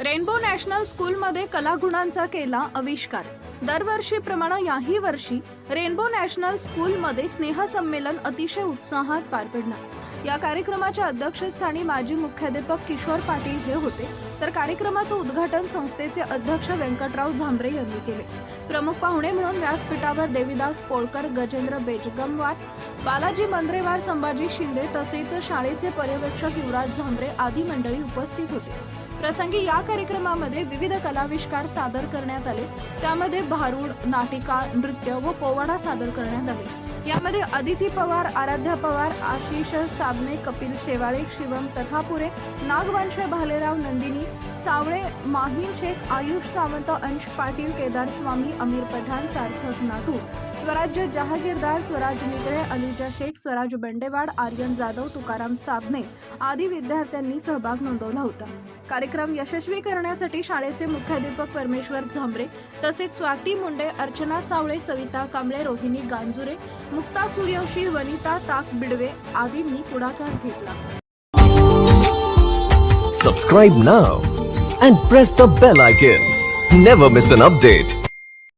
Rainbow national स्कूलमध्ये कलागुणांचा केला आविष्कार. दरवर्षीप्रमाणे याही वर्षी रेनबो नॅशनल स्कूलमध्ये स्नेहसंमेलन अतिशय उत्साहात पार पडणार. या कार्यक्रमाच्या अध्यक्षस्थानी माजी मुख्याध्यापक किशोर पाटील हे होते. तर कार्यक्रमाचं उद्घाटन संस्थेचे अध्यक्ष व्यंकटराव झांबरे यांनी केले. प्रमुख पाहुणे म्हणून व्यासपीठावर देविदास पोळकर गजेंद्र बेजगमवार बालाजी मंद्रेवार संभाजी शिंदे तसेच शाळेचे पर्यवेक्षक युवराज झांबरे आदी मंडळी उपस्थित होते. प्रसंगी या कार्यक्रमामध्ये विविध कलाविष्कार सादर करण्यात आले. त्यामध्ये भारूड नाटिका नृत्य व पोवाडा सादर करण्यात आले. यामध्ये अदिती पवार आराध्या पवार आशिष साबणे कपिल शेवाळे शिवम तथापुरे नागवंश भालेराव नंदिनी सावळे माहीर शेख आयुष सावंत अंश पाटील केदार स्वामी अमीर पठाण सार्थक नातू स्वराज्य जहागीरदार स्वराज निगळे अलिजा शेख स्वराज बंडेवाड आर्यन जाधव तुकाराम साबणे आदी विद्यार्थ्यांनी सहभाग नोंदवला होता कार्यक्रम यशस्वी करण्यासाठी शाळेचे मुख्याध्यापक परमेश्वर झांबरे तसेच स्वाती मुंडे अर्चना सावळे सविता कांबळे रोहिणी गांजुरे मुक्ता सूर्यवंशी वनिता ताक बिडवे आदींनी पुढाकार घेतला Subscribe now and press the bell icon. Never miss an update.